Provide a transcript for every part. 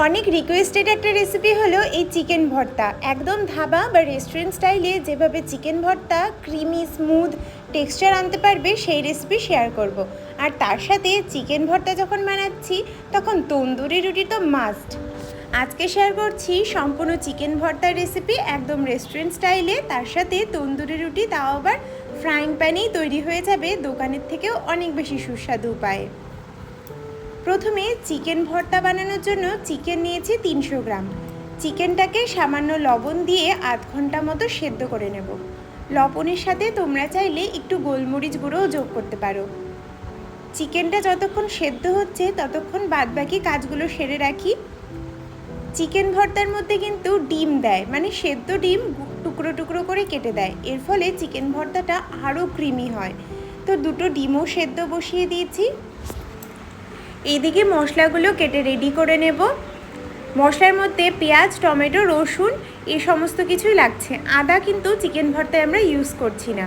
অনেক রিকোয়েস্টেড একটা রেসিপি হলো এই চিকেন ভর্তা। একদম ধাবা বা রেস্টুরেন্ট স্টাইলে যেভাবে চিকেন ভর্তা ক্রিমি স্মুথ টেক্সচার আনতে পারবে, সেই রেসিপি শেয়ার করব। আর তার সাথে চিকেন ভর্তা যখন বানাচ্ছি, তখন তন্দুরি রুটি তো মাস্ট আজকে শেয়ার করছি সম্পূর্ণ চিকেন ভর্তার রেসিপি একদম রেস্টুরেন্ট স্টাইলে তার সাথে তন্দুরি রুটি, তাও আবার ফ্রাইং প্যানেই তৈরি হয়ে যাবে। দোকানের থেকেও অনেক বেশি সুস্বাদু উপায়ে। প্রথমে চিকেন ভর্তা বানানোর জন্য চিকেন নিয়েছি তিনশো গ্রাম। চিকেনটাকে সামান্য লবণ দিয়ে আধ ঘণ্টা মতো সেদ্ধ করে নেব। লবণের সাথে তোমরা চাইলে একটু গোলমরিচ গুঁড়োও যোগ করতে পারো। চিকেনটা যতক্ষণ সেদ্ধ হচ্ছে ততক্ষণ বাদবাকি কাজগুলো সেরে রাখি। চিকেন ভর্তার মধ্যে কিন্তু ডিম দেয় মানে সেদ্ধ ডিম টুকরো টুকরো করে কেটে দেয়। এর ফলে চিকেন ভর্তাটা আরও ক্রিমি হয়। তো দুটো ডিমও সেদ্ধ বসিয়ে দিয়েছি। এইদিকে মশলাগুলো কেটে রেডি করে নেব। মশলার মধ্যে পেঁয়াজ, টমেটো, রসুন, এই সমস্ত কিছুই লাগছে। আদা কিন্তু চিকেন ভর্তায় আমরা ইউজ করছি না।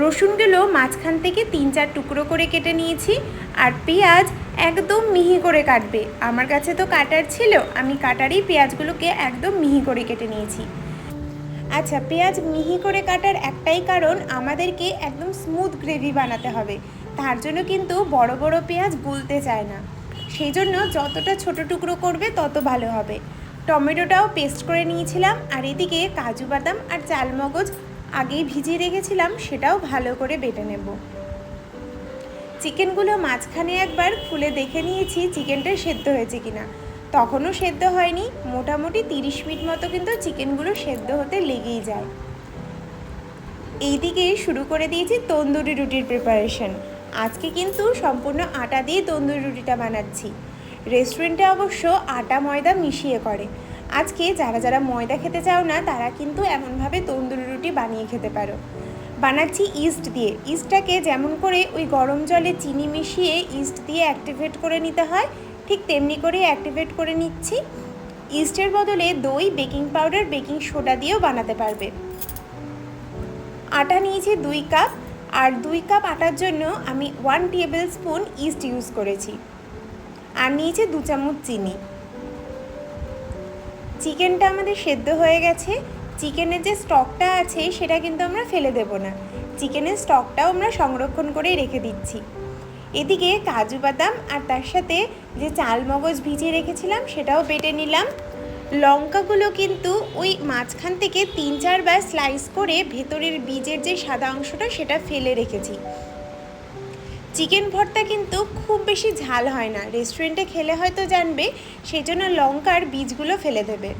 রসুনগুলো মাঝখান থেকে তিন চার টুকরো করে কেটে নিয়েছি আর পেঁয়াজ একদম মিহি করে কাটবে। আমার কাছে তো কাটার ছিল, আমি কাটারই পেঁয়াজগুলোকে একদম মিহি করে কেটে নিয়েছি। আচ্ছা পেঁয়াজ মিহি করে কাটার একটাই কারণ আমাদেরকে একদম স্মুথ গ্রেভি বানাতে হবে। তার জন্য কিন্তু বড় বড় পেঁয়াজ গুলতে চায় না। সেই জন্য যতটা ছোট টুকরো করবে, তত ভালো হবে। টমেটোটাও পেস্ট করে নিয়েছিলাম, আর এদিকে কাজু বাদাম আর চালমগজ আগেই ভিজিয়ে রেখেছিলাম, সেটাও ভালো করে বেটে নেব। চিকেনগুলো মাঝখানে একবার খুলে দেখে নিয়েছি চিকেনটা সেদ্ধ হয়েছে কিনা। তখনও সেদ্ধ হয়নি, মোটামুটি তিরিশ মিনিট মতো কিন্তু চিকেনগুলো সেদ্ধ হতে লেগেই যায়। এইদিকে শুরু করে দিয়েছি তন্দুরি রুটির প্রিপারেশন আজকে কিন্তু সম্পূর্ণ আটা দিয়ে তন্দুরি রুটিটা বানাচ্ছি। রেস্টুরেন্টে অবশ্য আটা ময়দা মিশিয়ে করে। আজকে যারা যারা ময়দা খেতে চাও না, তারা কিন্তু এমনভাবে তন্দুরি রুটি বানিয়ে খেতে পারো। বানাচ্ছি ইস্ট দিয়ে। ইস্টটাকে যেমন করে ওই গরম জলে চিনি মিশিয়ে ইস্ট দিয়ে অ্যাক্টিভেট করে নিতে হয়। ঠিক তেমনি করে অ্যাক্টিভেট করে নিচ্ছি। ইস্টের বদলে দই বেকিং পাউডার বেকিং সোডা দিয়েও বানাতে পারবে। আটা নিয়েছি দুই কাপ আর দুই কাপ আটার জন্য আমি one tablespoon yeast use করেছি। আর নিয়েছি দু চামচ চিনি। চিকেনটা আমাদের সেদ্ধ হয়ে গেছে। চিকেনের যে স্টকটা আছে, সেটা কিন্তু আমরা ফেলে দেব না। চিকেনের স্টকটাও আমরা সংরক্ষণ করে রেখে দিচ্ছি। এদিকে কাজু বাদাম আর তার সাথে যে চাল মগজ ভিজিয়ে রেখেছিলাম, সেটাও বেটে নিলাম। লঙ্কাগুলো কিন্তু ওই মাঝখান থেকে তিন চারবার স্লাইস করে ভেতরের বীজের যে সাদা অংশটা সেটা ফেলে রেখেছি। চিকেন ভর্তা কিন্তু খুব বেশি ঝাল হয় না। রেস্টুরেন্টে খেলে হয়তো জানবে সেই জন্য লঙ্কার বীজগুলো ফেলে দেবে।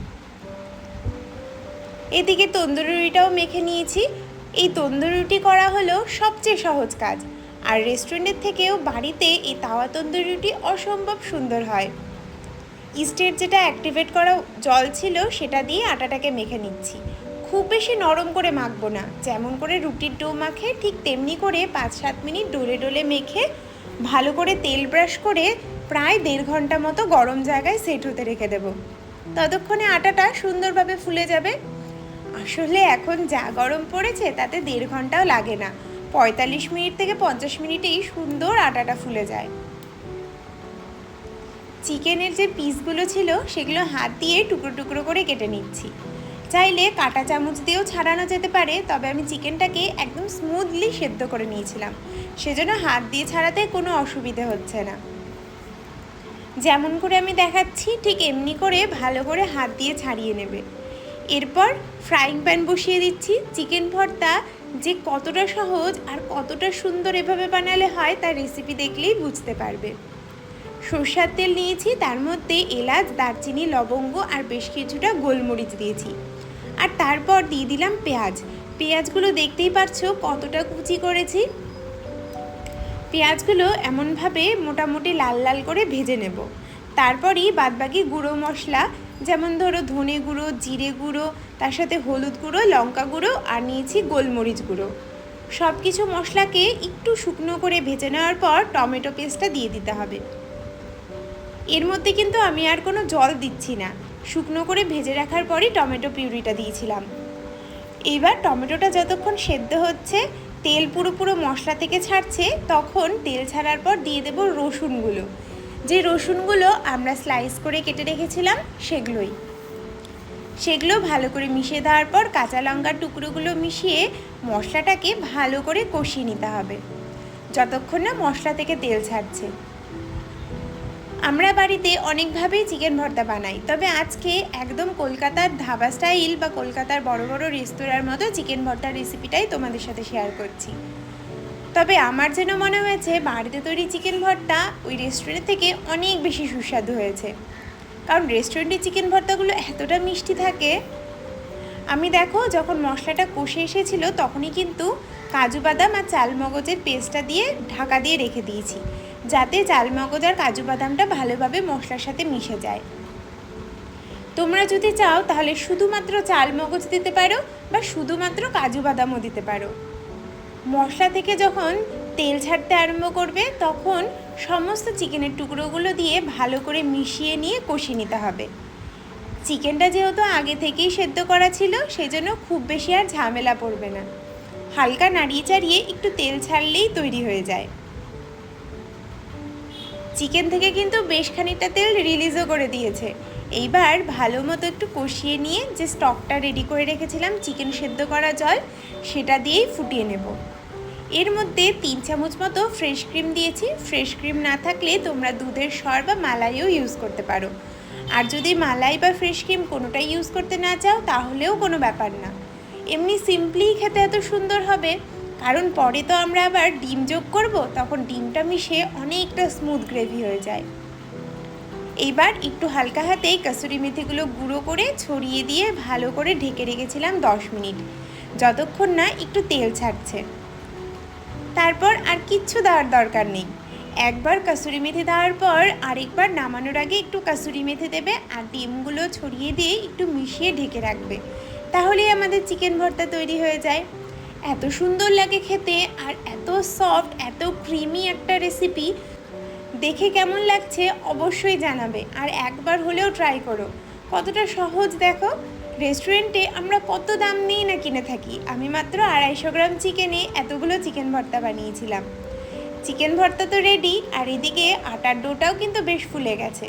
এদিকে তন্দুরি রুটিটাও মেখে নিয়েছি। এই তন্দুরি রুটি করা হলো সবচেয়ে সহজ কাজ। আর রেস্টুরেন্টের থেকেও বাড়িতে এই তাওয়া তন্দুরি রুটি অসম্ভব সুন্দর হয়। ইস্টের যেটা অ্যাক্টিভেট করা জল ছিল, সেটা দিয়ে আটাটাকে মেখে নিচ্ছি। খুব বেশি নরম করে মাখবো না। যেমন করে রুটির ডো মাখে, ঠিক তেমনি করে পাঁচ সাত মিনিট ডোলে ডোলে মেখে, ভালো করে তেল ব্রাশ করে প্রায় দেড় ঘণ্টা মতো গরম জায়গায় সেট হতে রেখে দেব। ততক্ষণে আটাটা সুন্দরভাবে ফুলে যাবে। আসলে এখন যা গরম পড়েছে, তাতে দেড় ঘন্টাও লাগে না। পঁয়তাল্লিশ মিনিট থেকে পঞ্চাশ মিনিটেই সুন্দর আটাটা ফুলে যায়। চিকেনের যে পিসগুলো ছিল, সেগুলো হাত দিয়ে টুকরো টুকরো করে কেটে নিচ্ছি। চাইলে কাটা চামচ দিয়েও ছাড়ানো যেতে পারে, তবে আমি চিকেনটাকে একদম স্মুথলি সেদ্ধ করে নিয়েছিলাম। সেজন্য হাত দিয়ে ছাড়াতে কোনো অসুবিধে হচ্ছে না। যেমন করে আমি দেখাচ্ছি, ঠিক এমনি করে ভালো করে হাত দিয়ে ছাড়িয়ে নেবে। এরপর ফ্রাইং প্যান বসিয়ে দিচ্ছি। চিকেন ভর্তা যে কতটা সহজ আর কতটা সুন্দর এভাবে বানালে হয়, তার রেসিপি দেখলেই বুঝতে পারবে। সর্ষার তেল নিয়েছি, তার মধ্যে এলাচ, দারচিনি, লবঙ্গ আর বেশ কিছুটা গোলমরিচ দিয়েছি। আর তারপর দিয়ে দিলাম পেঁয়াজ। পেঁয়াজগুলো দেখতেই পারছ কতটা কুচি করেছি। পেঁয়াজগুলো এমনভাবে মোটামুটি লাল লাল করে ভেজে নেব। তারপরই বাদবাকি গুঁড়ো মশলা, যেমন ধরো ধনে গুঁড়ো, জিরে গুঁড়ো, তার সাথে হলুদ গুঁড়ো, লঙ্কা গুঁড়ো আর নিয়েছি গোলমরিচ গুঁড়ো। সব কিছু মশলাকে একটু শুকনো করে ভেজে নেওয়ার পর টমেটো পেস্টটা দিয়ে দিতে হবে। এর মধ্যে কিন্তু আমি আর কোনো জল দিচ্ছি না। শুকনো করে ভেজে রাখার পরই টমেটো পিউরিটা দিয়েছিলাম। এবার টমেটোটা যতক্ষণ সেদ্ধ হচ্ছে, তেল পুরো পুরো মশলা থেকে ছাড়ছে, তখন তেল ছাড়ার পর দিয়ে দেবো রসুনগুলো। যে রসুনগুলো আমরা স্লাইস করে কেটে রেখেছিলাম, সেগুলোই। সেগুলো ভালো করে মিশিয়ে দেওয়ার পর কাঁচা লঙ্কার টুকরোগুলো মিশিয়ে মশলাটাকে ভালো করে কষিয়ে নিতে হবে। যতক্ষণ না মশলা থেকে তেল ছাড়ছে। আমরা বাড়িতে অনেকভাবেই চিকেন ভর্তা বানাই, তবে আজকে একদম কলকাতার ধাবা স্টাইল বা কলকাতার বড় বড় রেস্তোরাঁর মতো চিকেন ভর্তার রেসিপিটাই তোমাদের সাথে শেয়ার করছি। তবে আমার যেন মনে হয়েছে, বাড়িতে তৈরি চিকেন ভর্তা ওই রেস্টুরেন্ট থেকে অনেক বেশি সুস্বাদু হয়েছে। কারণ রেস্টুরেন্টের চিকেন ভর্তাগুলো এতটা মিষ্টি থাকে। আমি দেখো, যখন মশলাটা কষে এসেছিল, তখনই কিন্তু কাজু বাদাম আর চাল মগজের পেস্টটা দিয়ে ঢাকা দিয়ে রেখে দিয়েছি। যাতে চাল মগজ আর কাজু বাদামটা ভালোভাবে মশলার সাথে মিশে যায়। তোমরা যদি চাও তাহলে শুধুমাত্র চাল মগজ দিতে পারো বা শুধুমাত্র কাজু বাদামও দিতে পারো। মশলা থেকে যখন তেল ছাড়তে আরম্ভ করবে, তখন সমস্ত চিকেনের টুকরোগুলো দিয়ে ভালো করে মিশিয়ে নিয়ে কষিয়ে নিতে হবে। চিকেনটা যেহেতু আগে থেকেই সেদ্ধ করা ছিল, সেজন্য খুব বেশি আর ঝামেলা পড়বে না। হালকা নাড়িয়ে চাড়িয়ে একটু তেল ছাড়লেই তৈরি হয়ে যায়। চিকেন থেকে কিন্তু বেশ খানিকটা তেল রিলিজও করে দিয়েছে। এইবার ভালো মতো একটু কষিয়ে নিয়ে যে স্টকটা রেডি করে রেখেছিলাম চিকেন সেদ্ধ করা জল, সেটা দিয়েই ফুটিয়ে নেব। এর মধ্যে তিন চামচ মতো ফ্রেশ ক্রিম দিয়েছি। ফ্রেশ ক্রিম না থাকলে তোমরা দুধের সর বা মালাইও ইউজ করতে পারো। আর যদি মালাই বা ফ্রেশ ক্রিম কোনোটাই ইউজ করতে না চাও, তাহলেও কোনো ব্যাপার না। এমনি সিম্পলি খেতে এত সুন্দর হবে। কারণ পরে তো আমরা আবার ডিম যোগ করব, তখন ডিমটা মিশে অনেকটা স্মুথ গ্রেভি হয়ে যায়। এইবার একটু হালকা হাতে কাসুরি মেথিগুলো গুঁড়ো করে ছড়িয়ে দিয়ে ভালো করে ঢেকে রেখেছিলাম দশ মিনিট। যতক্ষণ না একটু তেল ছাড়ছে। তারপর আর কিচ্ছু দেওয়ার দরকার নেই। একবার কাসুরি মেথি দেওয়ার পর আরেকবার নামানোর আগে একটু কাসুরি মেথি দেবে আর ডিমগুলো ছড়িয়ে দিয়ে একটু মিশিয়ে ঢেকে রাখবে। তাহলেই আমাদের চিকেন ভর্তা তৈরি হয়ে যায়। এত সুন্দর লাগে খেতে আর এত সফট এত ক্রিমি একটা রেসিপি দেখে কেমন লাগছে অবশ্যই জানাবে আর একবার হলেও ট্রাই করো। কতটা সহজ দেখো। রেস্টুরেন্টে আমরা কত দাম নিয়ে না কিনে থাকি। আমি মাত্র আড়াইশো গ্রাম চিকেনে এতগুলো চিকেন ভর্তা বানিয়েছিলাম। চিকেন ভর্তা তো রেডি আর এদিকে আটার ডোটাও কিন্তু বেশ ফুলে গেছে।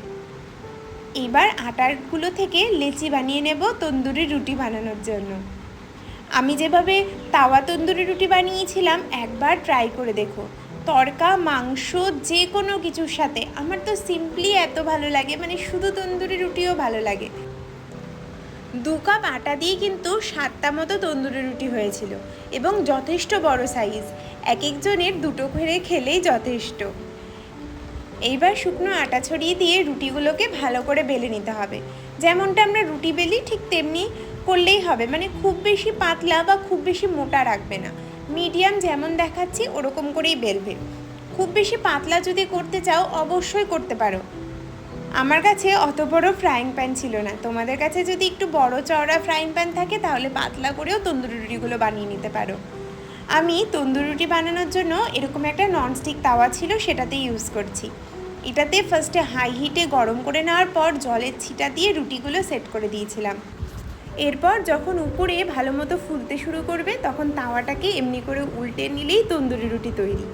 এবার আটারগুলো থেকে লেচি বানিয়ে নেব তন্দুরি রুটি বানানোর জন্য। আমি যেভাবে তাওয়া তন্দুরি রুটি বানিয়েছিলাম, একবার ট্রাই করে দেখো। তরকা মাংস যে কোনো কিছুর সাথে। আমার তো সিম্পলি এত ভালো লাগে মানে শুধু তন্দুরি রুটিও ভালো লাগে। দু কাপ আটা দিয়ে কিন্তু সাতটা মতো তন্দুরি রুটি হয়েছিল এবং যথেষ্ট বড় সাইজ এক একজনের দুটো করে খেলেই যথেষ্ট। এইবার শুকনো আটা ছড়িয়ে দিয়ে রুটিগুলোকে ভালো করে বেলে নিতে হবে। যেমনটা আমরা রুটি বেলি ঠিক তেমনি করলেই হবে। মানে খুব বেশি পাতলা বা খুব বেশি মোটা রাখবে না। মিডিয়াম যেমন দেখাচ্ছি, ওরকম করেই বেলবে। খুব বেশি পাতলা যদি করতে চাও, অবশ্যই করতে পারো। আমার কাছে অত বড় ফ্রাইং প্যান ছিল না। তোমাদের কাছে যদি একটু বড় চওড়া ফ্রাইং প্যান থাকে, তাহলে পাতলা করেও তন্দুরি রুটিগুলো বানিয়ে নিতে পারো। আমি তন্দুরি রুটি বানানোর জন্য এরকম একটা ননস্টিক তাওয়া ছিল সেটাতে ইউজ করছি। এটাতে ফার্স্টে হাই হিটে গরম করে নেওয়ার পর জলের ছিটা দিয়ে রুটিগুলো সেট করে দিয়েছিলাম। এরপর যখন উপরে ভালো মতো ফুলতে শুরু করবে, তখন তাওয়াটাকে এমনি করে উল্টে নিলেই তন্দুরি রুটি তৈরি।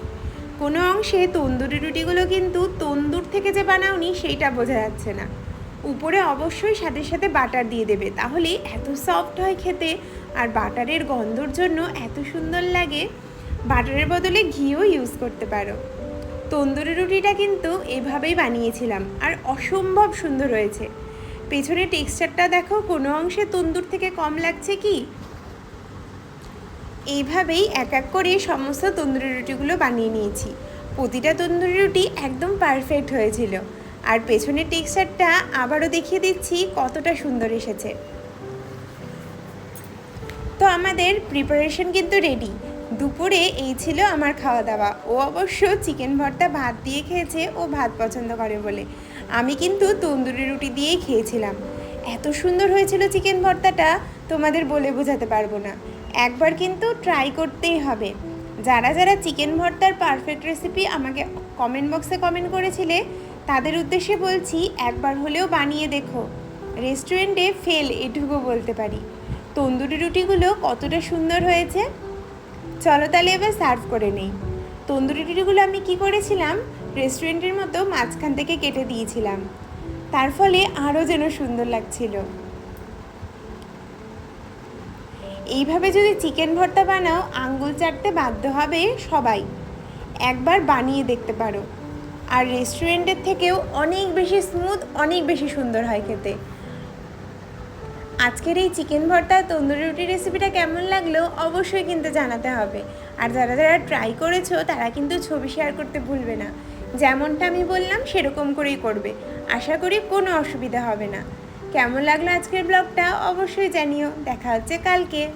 কোনো অংশে তন্দুরি রুটিগুলো কিন্তু তন্দুর থেকে যে বানাওনি, সেইটা বোঝা যাচ্ছে না। উপরে অবশ্যই সাথে সাথে বাটার দিয়ে দেবে, তাহলে এত সফট হয় খেতে। আর বাটারের গন্ধর জন্য এত সুন্দর লাগে, বাটারের বদলে ঘিও ইউজ করতে পারো। তন্দুরি রুটিটা কিন্তু এভাবেই বানিয়েছিলাম, আর অসম্ভব সুন্দর হয়েছে। পেছনে টেক্সচারটা দেখো, কোনো অংশে তন্দুর থেকে কম লাগছে কি? এইভাবেই এক এক করে সমস্ত তন্দুরি রুটিগুলো বানিয়ে নিয়েছি। প্রতিটা তন্দুরি রুটি একদম পারফেক্ট হয়েছিল। আর পেছনের টেক্সচারটা আবারও দেখিয়ে দিচ্ছি কতটা সুন্দর এসেছে। তো আমাদের প্রিপারেশন কিন্তু রেডি দুপুরে এই ছিল আমার খাওয়া দাওয়া। ও অবশ্য চিকেন ভর্তা ভাত দিয়ে খেয়েছে, ও ভাত পছন্দ করে বলে। আমি কিন্তু তন্দুরি রুটি দিয়েই খেয়েছিলাম। এত সুন্দর হয়েছিল চিকেন ভর্তাটা, তোমাদের বলে বোঝাতে পারব না। একবার কিন্তু ট্রাই করতেই হবে। যারা যারা চিকেন ভর্তার পারফেক্ট রেসিপি আমাকে কমেন্ট বক্সে কমেন্ট করেছিলে, তাদের উদ্দেশ্যে বলছি, একবার হলেও বানিয়ে দেখো। রেস্টুরেন্টে ফেল এটুকু বলতে পারি। তন্দুরি রুটিগুলো কতটা সুন্দর হয়েছে? চলো তাহলে এবার সার্ভ করে নেই। তন্দুরি রুটিগুলো আমি কি করেছিলাম? রেস্টুরেন্টের মতো মাঝখান থেকে কেটে দিয়েছিলাম। তার ফলে আরও যেন সুন্দর লাগছিল। এইভাবে যদি চিকেন ভর্তা বানাও, আঙ্গুল চাটতে বাধ্য হবে সবাই। একবার বানিয়ে দেখতে পারো। আর রেস্টুরেন্টের থেকেও অনেক বেশি স্মুথ, অনেক বেশি সুন্দর হয় খেতে। আজকের এই চিকেন ভর্তা তন্দুরি রুটি রেসিপিটা কেমন লাগল অবশ্যই কিন্তু জানাতে হবে। আর যারা যারা ট্রাই করেছ, তারা কিন্তু ছবি শেয়ার করতে ভুলবে না। যেমনটা আমি বললাম, সেরকম করেই করবে। আশা করি কোনো অসুবিধা হবে না। কেমন লাগল আজকের ব্লগটা অবশ্যই জানিও। দেখা হচ্ছে কালকে।